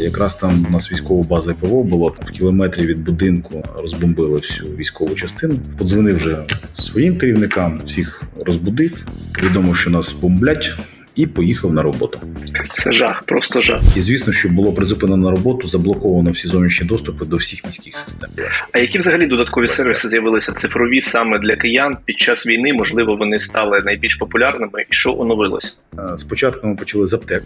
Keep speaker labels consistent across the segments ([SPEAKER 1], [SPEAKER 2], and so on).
[SPEAKER 1] Якраз там у нас військова база ПВО була в кілометрі від будинку. Розбомбили всю військову частину. Подзвонив вже своїм керівникам, всіх розбудив. Відомо, що нас бомблять, і поїхав на роботу.
[SPEAKER 2] Це жах, просто жах.
[SPEAKER 1] І звісно, що було призупинено роботу, заблоковано всі зовнішні доступи до всіх міських систем.
[SPEAKER 2] А які взагалі додаткові сервіси з'явилися цифрові саме для киян під час війни? Можливо, вони стали найбільш популярними, і що оновилось?
[SPEAKER 1] Е, Спочатку ми почали з аптек,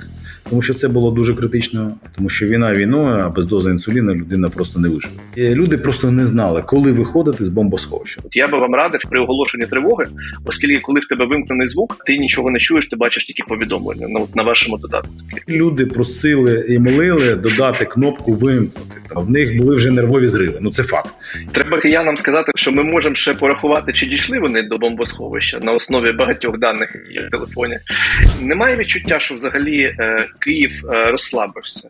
[SPEAKER 1] тому що це було дуже критично, тому що війна війною, а без дози інсуліну людина просто не виживе. І люди просто не знали, коли виходити з бомбосховища.
[SPEAKER 2] От я би вам радив при оголошенні тривоги, оскільки коли в тебе вимкнений звук, ти нічого не чуєш, ти бачиш тільки повідомлення на, на вашому додатку.
[SPEAKER 1] Люди просили і молили додати кнопку вимкнути. Там В них були вже нервові зриви. Ну це факт.
[SPEAKER 2] Треба киянам сказати, що ми можемо ще порахувати, чи дійшли вони до бомбосховища на основі багатьох даних в телефоні. Немає відчуття, що взагалі е, Київ е, розслабився.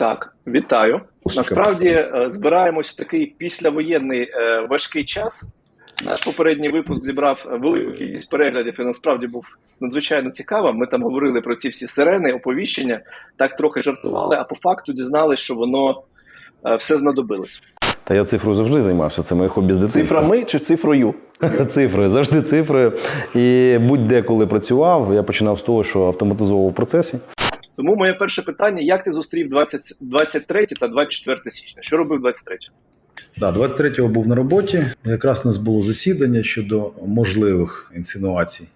[SPEAKER 2] Так, вітаю. Насправді е, збираємось в такий післявоєнний е, важкий час. Наш попередній випуск зібрав велику кількість переглядів і насправді був надзвичайно цікавим. Ми там говорили про ці всі сирени, оповіщення, так трохи жартували, а по факту дізналися, що воно е, все знадобилось.
[SPEAKER 3] Та я цифрою завжди займався. Це моє хобі з дитинства.
[SPEAKER 4] Цифрами чи цифрою?
[SPEAKER 3] цифрою, завжди цифрою. І будь-де, коли працював, я починав з того, що автоматизовував процеси.
[SPEAKER 2] Тому моє перше питання: як ти зустрів 20, 23 та 24 січня? Що робив 23?
[SPEAKER 1] Да, 23-го був на роботі. Якраз у нас було засідання щодо можливих інсинуацій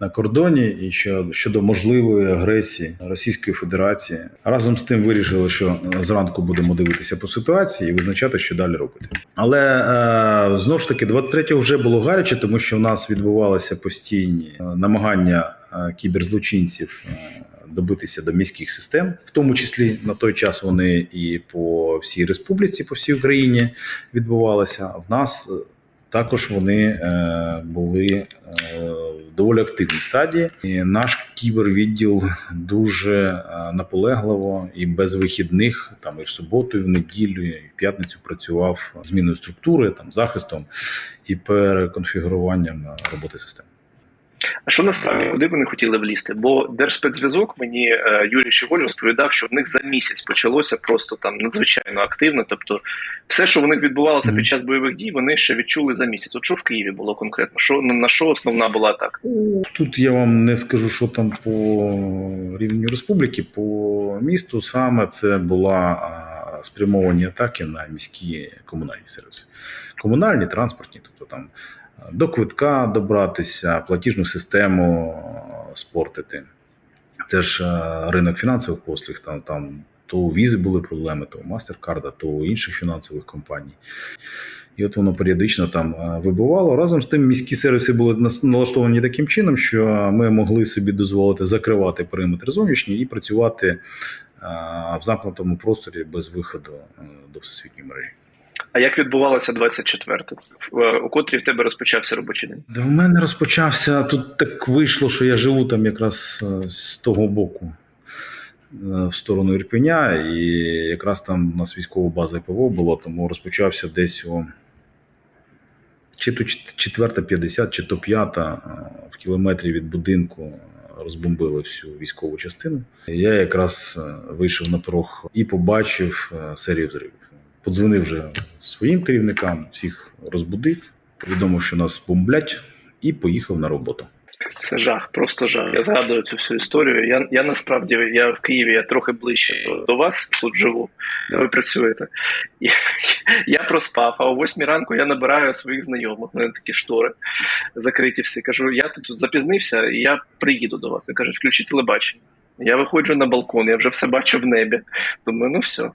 [SPEAKER 1] на кордоні і що, щодо можливої агресії Російської Федерації. Разом з тим вирішили, що е, зранку будемо дивитися по ситуації і визначати, що далі робити. Але е, знову ж таки, 23-го вже було гаряче, тому що в нас відбувалися постійні е, намагання е, кіберзлочинців. Добитися до міських систем, в тому числі на той час вони і по всій республіці, по всій Україні відбувалися. В нас е, також вони е, були е, в доволі активній стадії. І наш кібервідділ дуже наполегливо і без вихідних, там і в суботу, і в неділю, і в п'ятницю працював зміною структури, там захистом і переконфігуруванням роботи систем.
[SPEAKER 2] А що насправді, куди вони хотіли влізти? Бо Держспецзв'язок мені е, Юрій Щеголь розповідав, що в них за місяць почалося просто там надзвичайно активно. Тобто, все, що в них відбувалося під час бойових дій, вони ще відчули за місяць. От що в Києві було конкретно? Що на що основна була атака?
[SPEAKER 1] Тут я вам не скажу, що там по рівню республіки, по місту саме це була спрямовані атаки на міські комунальні сервіси. Комунальні, транспортні, тобто там до квитка добратися, платіжну систему спортити. Це ж ринок фінансових послуг, там, там то у візи були проблеми, то у MasterCard, то у інших фінансових компаній. І от воно періодично там е, вибувало. Разом з тим, міські сервіси були налаштовані таким чином, що ми могли собі дозволити закривати периметр зовнішній і працювати е, в замкнутому просторі без виходу е, до всесвітньої мережі.
[SPEAKER 2] А як відбувалося 24 Е, У котрій в тебе розпочався робочий день?
[SPEAKER 1] В мене розпочався тут так вийшло, що я живу там якраз е, з того боку. е, В сторону Ірпеня, і якраз там у нас військова база ПВО була, тому розпочався десь о чи то чет- четверта 50, чи то п'ята е, в кілометрі від будинку розбомбили всю військову частину. Я якраз вийшов на порог і побачив серію взривів. Подзвонив вже своїм керівникам, всіх розбудив, повідомив, що нас бомблять, і поїхав на роботу.
[SPEAKER 2] Це жах, просто жах. Я згадую цю всю історію. Я, я насправді я в Києві, я трохи ближче до, до вас тут живу, де ви працюєте. І, я проспав, а о 8 ранку я набираю своїх знайомих. Мене такі штори закриті всі. Кажу, я тут запізнився, і я приїду до вас. Вони кажуть, включи телебачення. Я виходжу на балкон, я вже все бачу в небі. Думаю, ну все.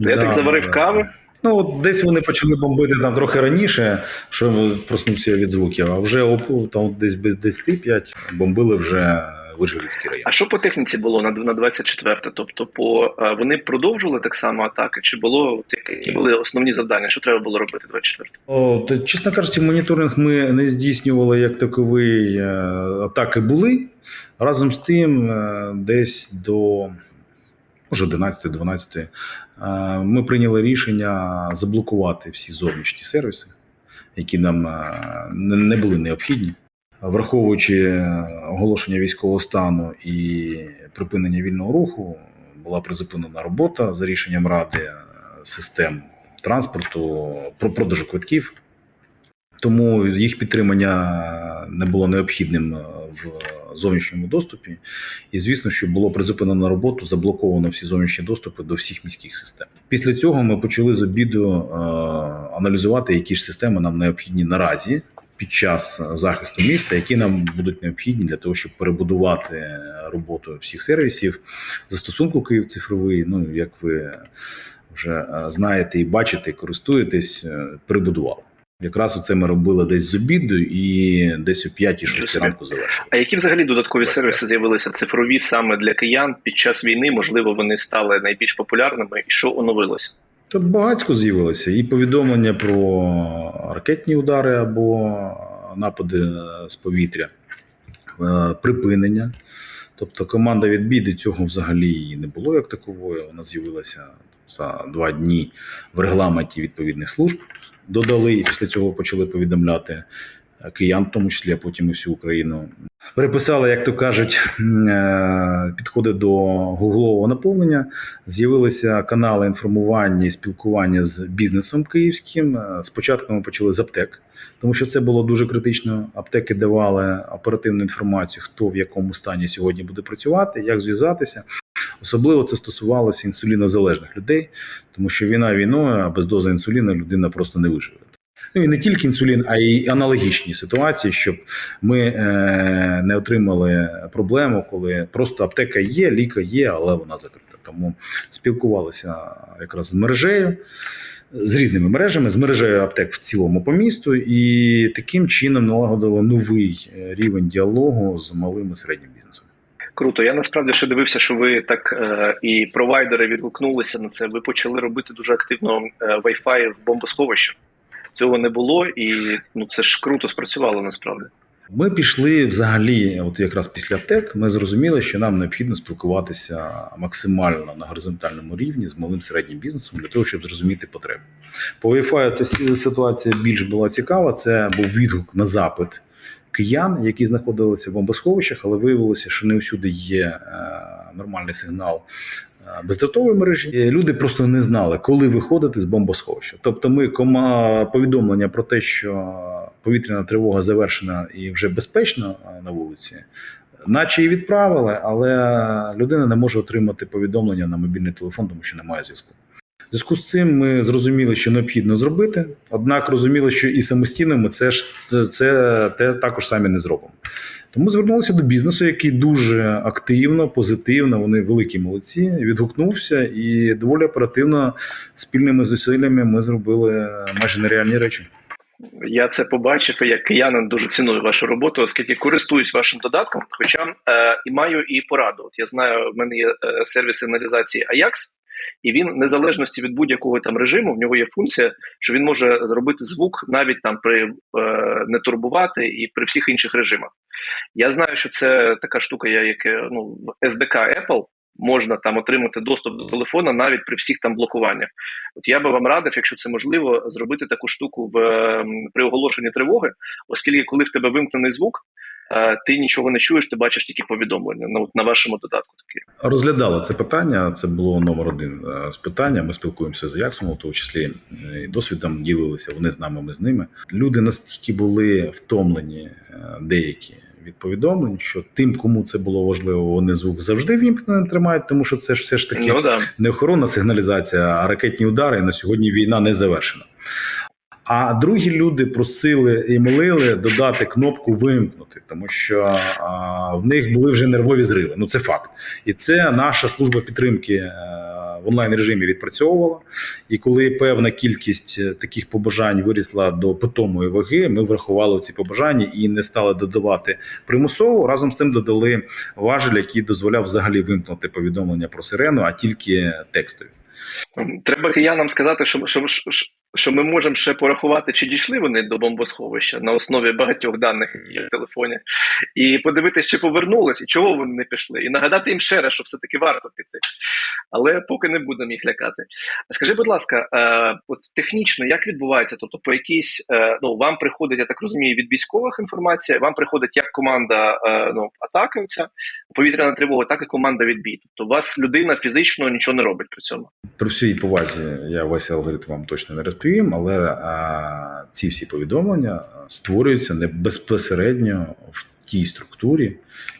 [SPEAKER 2] Я
[SPEAKER 1] Да,
[SPEAKER 2] так заварив кави.
[SPEAKER 1] Ну, от десь вони почали бомбити там трохи раніше, що проснувся від звуків, а вже там десь без 10 бомбили вже Вижгородський район.
[SPEAKER 2] А що по техніці було на на 24? Тобто, по е, вони продовжували так само атаки? Чи було які були основні завдання? Що треба було робити 24?
[SPEAKER 1] О, то, чесно кажучи, моніторинг ми не здійснювали як таковий. е, Атаки були. Разом з тим, е, десь до може 11-12 е, ми прийняли рішення заблокувати всі зовнішні сервіси, які нам е, не були необхідні. Враховуючи оголошення військового стану і припинення вільного руху, була призупинена робота за рішенням ради е, систем транспорту про продажу квитків. Тому їх підтримання не було необхідним в зовнішньому доступі. І звісно, що було призупинено роботу, заблоковано всі зовнішні доступи до всіх міських систем. Після цього ми почали з обіду е, аналізувати, які ж системи нам необхідні наразі під час захисту міста, які нам будуть необхідні для того, щоб перебудувати роботу всіх сервісів застосунку Київ цифровий. Ну як ви вже е, знаєте і бачите, користуєтесь, е, перебудували. Якраз оце ми робили десь з обіду і десь о 5-6 ранку завершили.
[SPEAKER 2] А які взагалі додаткові
[SPEAKER 1] Власне.
[SPEAKER 2] сервіси з'явилися цифрові саме для киян під час війни? Можливо, вони стали найбільш популярними, і що оновилося?
[SPEAKER 1] Тут багатько з'явилося і повідомлення про ракетні удари або напади з повітря, е, припинення. Тобто команда відбій до цього взагалі не було як такової. Вона з'явилася за два дні в регламенті відповідних служб. Додали і після цього почали повідомляти киян, в тому числі, а потім і всю Україну. Переписали, як то кажуть, е, підходи до гуглового наповнення. З'явилися канали інформування і спілкування з бізнесом київським. Е, Спочатку ми почали з аптек, тому що це було дуже критично. Аптеки давали оперативну інформацію, хто в якому стані сьогодні буде працювати, як зв'язатися. Особливо це стосувалося інсулінозалежних людей, тому що війна війною, а без дози інсуліну людина просто не виживе. Ну і не тільки інсулін, а й аналогічні ситуації, щоб ми е, не отримали проблему, коли просто аптека є, ліка є, але вона закрита. Тому спілкувалися якраз з мережею, з різними мережами, з мережею аптек в цілому по місту, і таким чином налагодили новий е, рівень діалогу з малим і середнім бізнесом.
[SPEAKER 2] Круто. Я насправді ще дивився, що ви так е, і провайдери відгукнулися на це. Ви почали робити дуже активно е, Wi-Fi в бомбосховищах. Цього не було, і ну це ж круто спрацювало насправді.
[SPEAKER 1] Ми пішли взагалі, от якраз після аптек, ми зрозуміли, що нам необхідно спілкуватися максимально на горизонтальному рівні з малим середнім бізнесом для того, щоб зрозуміти потреби. По Wi-Fi ця ситуація більш була цікава. Це був відгук на запит киян, які знаходилися в бомбосховищах, але виявилося, що не всюди є е, нормальний сигнал. е, Бездротової мережі люди просто не знали, коли виходити з бомбосховища. Тобто, ми кома повідомлення про те, що повітряна тривога завершена і вже безпечно е, на вулиці, наче і відправили, але людина не може отримати повідомлення на мобільний телефон, тому що немає зв'язку. Зв'язку з цим ми зрозуміли, що необхідно зробити. Однак розуміли, що і самостійно ми це ж це те також самі не зробимо. Тому звернулися до бізнесу, який дуже активно, позитивно, вони великі молодці, відгукнувся, і доволі оперативно спільними зусиллями ми зробили майже нереальні речі.
[SPEAKER 2] Я це побачив, і як киянин дуже ціную вашу роботу, оскільки користуюсь вашим додатком. Хоча е, і маю і пораду. От я знаю, в мене є е, сервіс сигналізації Ajax, і він, в незалежності від будь-якого там режиму, в нього є функція, що він може зробити звук навіть там при е, не турбувати і при всіх інших режимах. Я знаю, що це така штука, як е, ну SDK Apple. Можна там отримати доступ до телефона навіть при всіх там блокуваннях. От я би вам радив, якщо це можливо, зробити таку штуку в ем, при оголошенні тривоги, оскільки коли в тебе вимкнений звук, ти нічого не чуєш, ти бачиш тільки повідомлення. Ну от на вашому додатку таке.
[SPEAKER 1] Розглядали це питання. Це було номер один е, з питання. Ми спілкуємося з Яксом, в тому числі е, і досвідом ділилися. Вони з нами, ми з ними. Люди настільки були втомлені, е, деякі від повідомлень, що тим, кому це було важливо, вони звук завжди вімкненим тримають, тому що це ж все ж таки
[SPEAKER 2] Ну да.
[SPEAKER 1] не охоронна сигналізація, а ракетні удари. І на сьогодні війна не завершена. А другі люди просили і молили додати кнопку вимкнути, тому що а, в них були вже нервові зриви. Ну це факт, і це наша служба підтримки е, в онлайн режимі відпрацьовувала. І коли певна кількість е, таких побажань вирісла до питомої ваги, ми врахували ці побажання і не стали додавати примусово. Разом з тим додали важель, який дозволяв взагалі вимкнути повідомлення про сирену, а тільки текстові.
[SPEAKER 2] Треба киянам сказати, що, що, що, ми можемо ще порахувати, чи дійшли вони до бомбосховища на основі багатьох даних, які в телефоні, і подивитися, чи повернулись, і чого вони не пішли, і нагадати їм ще раз, що все-таки варто піти. Але поки не будемо їх лякати. Скажи, будь ласка, е, от технічно як відбувається? Тобто, по якійсь е, ну вам приходить, я так розумію, від військових інформація, вам приходить як команда е, ну, атаки, оця повітряна тривога, так і команда відбій. Тобто, у вас людина фізично нічого не робить при цьому.
[SPEAKER 1] При всій повазі я весь алгоритм вам точно не розповім, але а, ці всі повідомлення створюються не безпосередньо в тій структурі,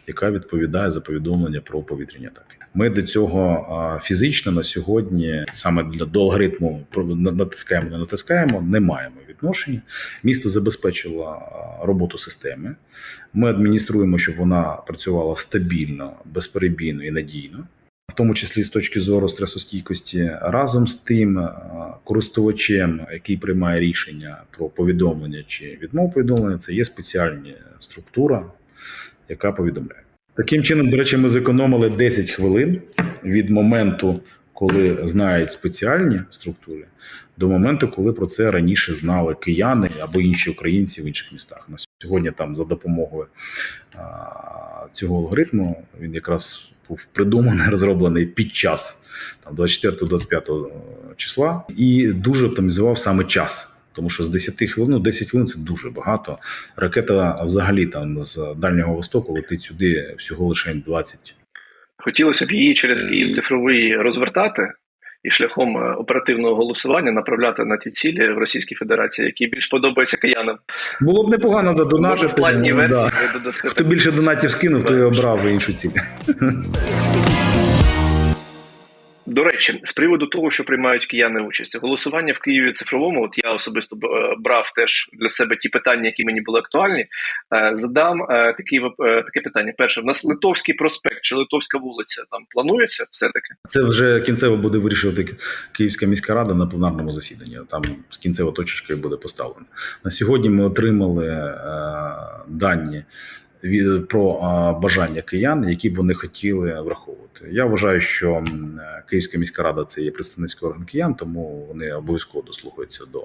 [SPEAKER 1] яка відповідає за повідомлення про повітряні атаки. Ми до цього фізично на сьогодні, саме для до алгоритму натискаємо, не натискаємо, не маємо відношення. Місто забезпечило роботу системи. Ми адмініструємо, щоб вона працювала стабільно, безперебійно і надійно в тому числі з точки зору стресостійкості, разом з тим користувачем, який приймає рішення про повідомлення чи відмову повідомлення, це є спеціальна структура, яка повідомляє. Таким чином, до речі, ми зекономили 10 хвилин від моменту, коли знають спеціальні структури, до моменту, коли про це раніше знали кияни або інші українці в інших містах. На сьогодні там за допомогою а, цього алгоритму він якраз був придуманий, розроблений під час там 24-25 числа і дуже оптимізував саме час. Тому що з 10 хвилин, ну 10 хвилин це дуже багато. Ракета взагалі там з дальнього востоку летить сюди всього лише 20
[SPEAKER 2] Хотілося б її через Київ цифровий розвертати і шляхом е, оперативного голосування направляти на ті цілі в Російській Федерації, які більш подобаються киянам.
[SPEAKER 1] Було б непогано додонатити. ну,
[SPEAKER 2] версії
[SPEAKER 1] да. Хто більше донатів скинув, той обрав іншу ціль.
[SPEAKER 2] До речі, з приводу того, що приймають кияни участь, голосування в Києві цифровому. От я особисто е, брав теж для себе ті питання, які мені були актуальні. Е, Задам е, такі таке питання. Перше, в нас Литовський проспект чи Литовська вулиця там планується все таки?
[SPEAKER 1] Це вже кінцево буде вирішувати Київська міська рада на пленарному засіданні. Там кінцева точечка буде поставлена. На сьогодні ми отримали дані про бажання киян, які б вони хотіли враховувати. Я вважаю, що Київська міська рада це є представницький орган киян, тому вони обов'язково дослухаються до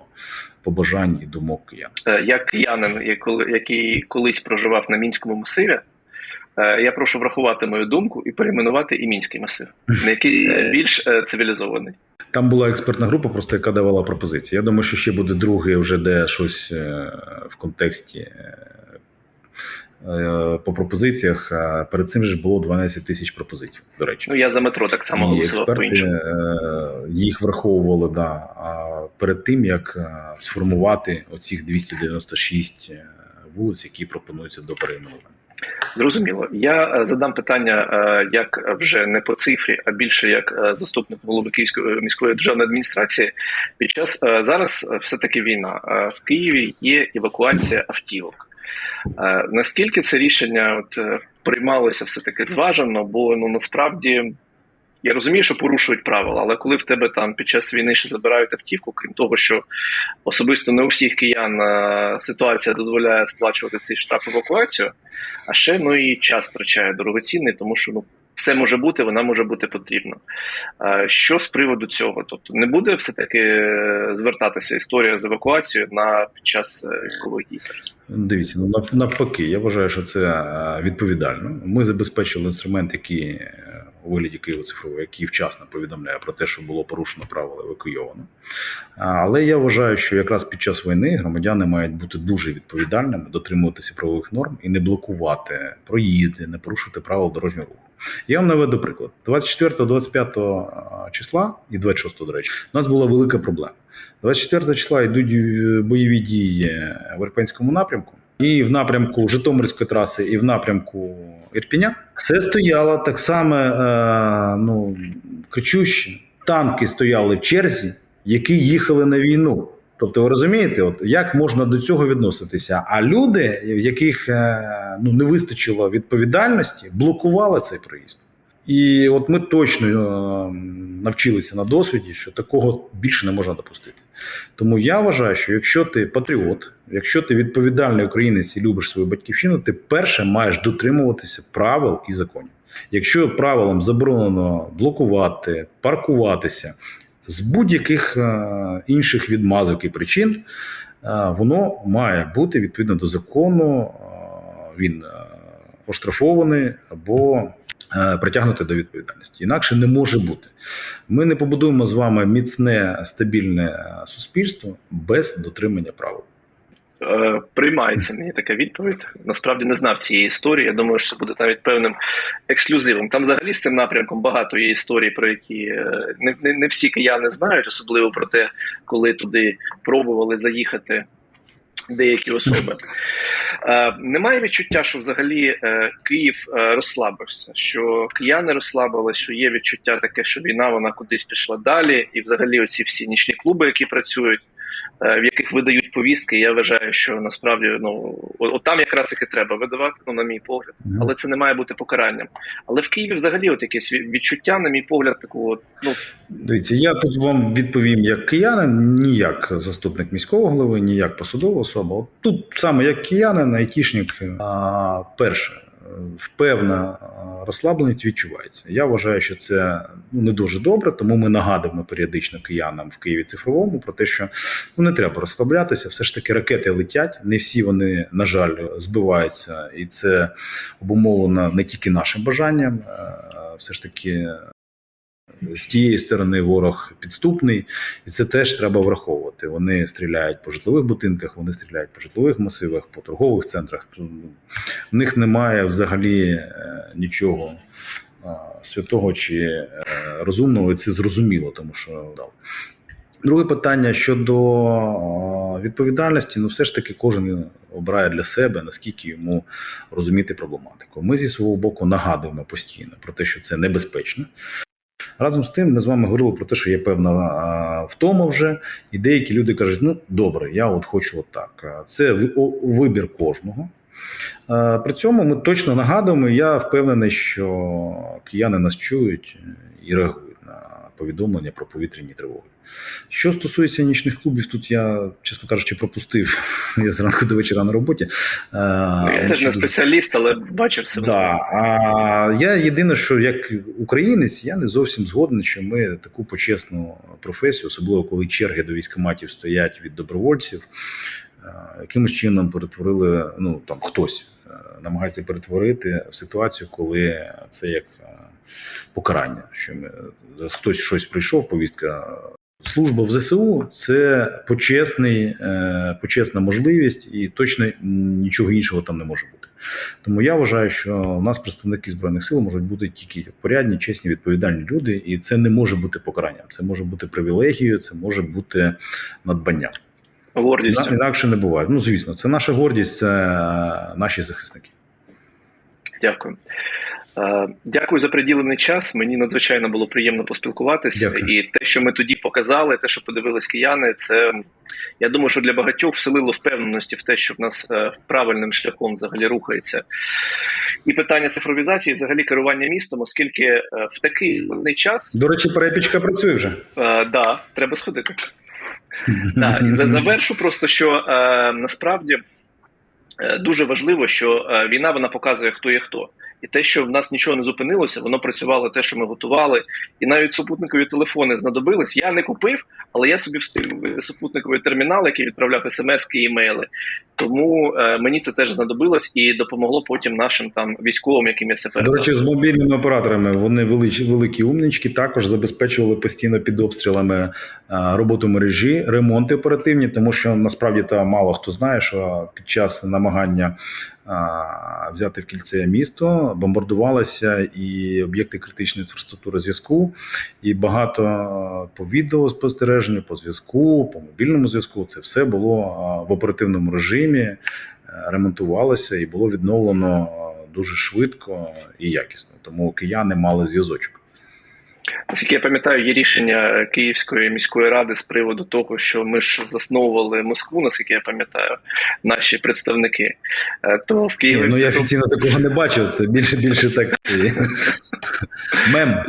[SPEAKER 1] побажань і думок киян.
[SPEAKER 2] Е, Як киянин, який колись проживав на мінському масиві, е, я прошу врахувати мою думку і перейменувати і мінський масив на якийсь е, більш цивілізований.
[SPEAKER 1] Там була експертна група, просто яка давала пропозиції. Я думаю, що ще буде другий, вже де щось в контексті по пропозиціях. А Перед цим ж було 12 тисяч пропозицій, до речі.
[SPEAKER 2] Ну я за метро так само голосував
[SPEAKER 1] експерти е, їх враховували да, а перед тим, як е, сформувати оцих 296 е, вулиць, які пропонуються до перейменування.
[SPEAKER 2] Зрозуміло. Я е, задам питання е, як вже не по цифрі, а більше як е, заступник голови Київської міської державної адміністрації. Під час е, зараз е, все таки війна. Е, В Києві є евакуація автівок. Е, Наскільки це рішення от е, приймалося все таки зважено? Бо ну насправді. Я розумію, що порушують правила, але коли в тебе там під час війни ще забирають автівку, крім того, що особисто не у всіх киян е, ситуація дозволяє сплачувати цей штраф евакуацію, а ще ну і час втрачає дорогоцінний, тому що ну все може бути, вона може бути потрібна. Е, Що з приводу цього? Тобто не буде все таки звертатися історія з евакуацією на під час е, військових дій зараз?
[SPEAKER 1] Дивіться, ну навпаки, я вважаю, що це е, відповідально. Ми забезпечили інструмент, який е, у вигляді Києва цифрового, який вчасно повідомляє про те, що було порушено правила евакуйовано. Але я вважаю, що якраз під час війни громадяни мають бути дуже відповідальними, дотримуватися правових норм і не блокувати проїзди, не порушувати правил дорожнього руху. Я вам наведу приклад: 24-25 числа і 26, до речі, у нас була велика проблема. 24 числа йдуть е, бойові дії в Ірпенському напрямку. І в напрямку Житомирської траси, і в напрямку Ірпіня все стояло так само е, ну, кричуще. Танки стояли в черзі, які їхали на війну. Тобто, ви розумієте, от як можна до цього відноситися? А люди, в яких е, ну, не вистачило відповідальності, блокували цей проїзд. І от ми точно е, навчилися на досвіді, що такого більше не можна допустити. Тому я вважаю, що якщо ти патріот, якщо ти відповідальний українець і любиш свою батьківщину, ти перше маєш дотримуватися правил і законів. Якщо правилам заборонено блокувати, паркуватися з будь-яких е, інших відмазок і причин, е, воно має бути відповідно до закону. Він оштрафований або притягнути до відповідальності. Інакше не може бути. Ми не побудуємо з вами міцне стабільне е, суспільство без дотримання правил.
[SPEAKER 2] Е, Приймається мені така відповідь. Насправді не знав цієї історії. Я думаю, що це буде навіть певним ексклюзивом. Там взагалі з цим напрямком багато є історій, про які е, не, не, не всі кияни знають, особливо про те, коли туди пробували заїхати деякі особи. Е, Немає відчуття, що взагалі е, Київ е, розслабився, що кияни розслабилися, що є відчуття таке, що війна вона кудись пішла далі, і взагалі оці всі нічні клуби, які працюють. Е, В яких видають повістки, я вважаю, що насправді ну от, от там якраз їх і треба видавати, ну на мій погляд, але це не має бути покаранням. Але в Києві взагалі от якесь відчуття, на мій погляд, такого ну
[SPEAKER 1] Дивіться, я тут вам відповім як киянин, ні як заступник міського голови, ні як посадова особа. От Тут саме як киянин, айтішник, а, перше, е, впевна а, розслабленість відчувається. Я вважаю, що це ну, не дуже добре, тому ми нагадуємо періодично киянам в Києві цифровому про те, що ну, не треба розслаблятися. Все ж таки ракети летять. Не всі вони, на жаль, збиваються, і це обумовлено не тільки нашим бажанням. Все ж таки з тієї сторони ворог підступний, і це теж треба враховувати. Вони стріляють по житлових будинках, вони стріляють по житлових масивах, по торгових центрах. В них немає взагалі е, нічого е, святого чи е, розумного, і це зрозуміло, тому що дав. Друге питання щодо відповідальності, ну все ж таки кожен обирає для себе, наскільки йому розуміти проблематику. Ми зі свого боку нагадуємо постійно про те, що це небезпечно. Разом з тим, ми з вами говорили про те, що є певна втома вже, і деякі люди кажуть: ну добре, я от хочу отак. Це ви- вибір кожного. При цьому ми точно нагадуємо, я впевнений, що кияни нас чують і реагують повідомлення про повітряні тривоги. Що стосується нічних клубів, тут я, чесно кажучи, пропустив. Я зранку до вечора на роботі.
[SPEAKER 2] Ну, я теж не
[SPEAKER 1] дуже-
[SPEAKER 2] спеціаліст, але бачив все
[SPEAKER 1] Да. А я єдине, що як українець, я не зовсім згоден, що ми таку почесну професію, особливо коли черги до військкоматів стоять від добровольців, е, якимось чином перетворили. Ну там хтось е, намагається перетворити в ситуацію, коли це як е, покарання. Що ми хтось щось прийшов, повістка. Служба в ЗСУ це почесний, е, почесна можливість, і точно нічого іншого там не може бути. Тому я вважаю, що у нас представники збройних сил можуть бути тільки порядні, чесні, відповідальні люди, і це не може бути покаранням. Це може бути привілегією, це може бути надбанням.
[SPEAKER 2] гордістю.
[SPEAKER 1] Інакше не буває. Ну звісно, це наша гордість, це е, наші захисники.
[SPEAKER 2] Дякую. Е, Дякую за приділений час. Мені надзвичайно було приємно поспілкуватися.
[SPEAKER 1] Дякую.
[SPEAKER 2] І те, що ми тоді показали, те, що подивились кияни, це я думаю, що для багатьох вселило впевненості в те, що в нас е, правильним шляхом взагалі рухається. І питання цифровізації, взагалі керування містом, оскільки е, в такий складний час
[SPEAKER 1] До речі, перепічка працює вже.
[SPEAKER 2] е, да, треба сходити. Так, і завершу просто, що насправді дуже важливо, що війна вона показує, хто є хто. І те, що в нас нічого не зупинилося, воно працювало те, що ми готували. І навіть супутникові телефони знадобились. Я не купив, але я собі встиг супутниковий термінал, який відправляв смс-ки імейли. Тому е, мені це теж знадобилось і допомогло потім нашим там військовим, яким я це
[SPEAKER 1] До речі, з мобільними операторами вони великі, великі умнички, також забезпечували постійно під обстрілами а, роботу мережі, ремонти оперативні, тому що насправді та мало хто знає, що під час намагання а, взяти в кільце місто бомбардувалися і об'єкти критичної інфраструктури зв'язку, і багато а, по відеоспостереженню, по зв'язку, по мобільному зв'язку. Це все було в оперативному режимі, е, ремонтувалося і було відновлено дуже швидко і якісно. Тому кияни мали зв'язочок.
[SPEAKER 2] Наскільки я пам'ятаю, є рішення Київської міської ради з приводу того, що ми ж засновували Москву, наскільки я пам'ятаю, наші представники. Е, То в Києві
[SPEAKER 1] Ні, ну я офіційно такого не бачив. Це більше більше так мем.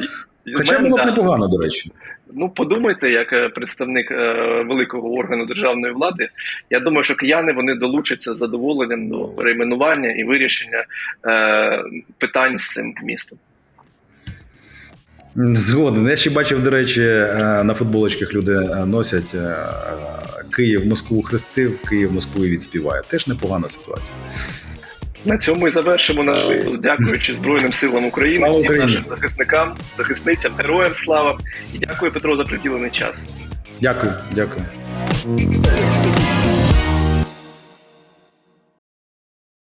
[SPEAKER 1] Хоча було б
[SPEAKER 2] да.
[SPEAKER 1] непогано, до речі.
[SPEAKER 2] Ну, подумайте, як е, представник е, великого органу державної влади. Я думаю, що кияни вони долучаться з задоволенням до перейменування і вирішення питань з цим містом.
[SPEAKER 1] Згоден. Я ще бачив, до речі, е, на футболочках люди е, носять е, Київ Москву хрестив, Київ Москву і відспіває. Теж непогана ситуація.
[SPEAKER 2] На цьому і завершимо наш випуск, дякуючи Збройним силам України,
[SPEAKER 1] Слава
[SPEAKER 2] всім
[SPEAKER 1] Україні!
[SPEAKER 2] нашим захисникам, захисницям, героям слава і дякую Петро за приділений час.
[SPEAKER 1] Дякую, дякую.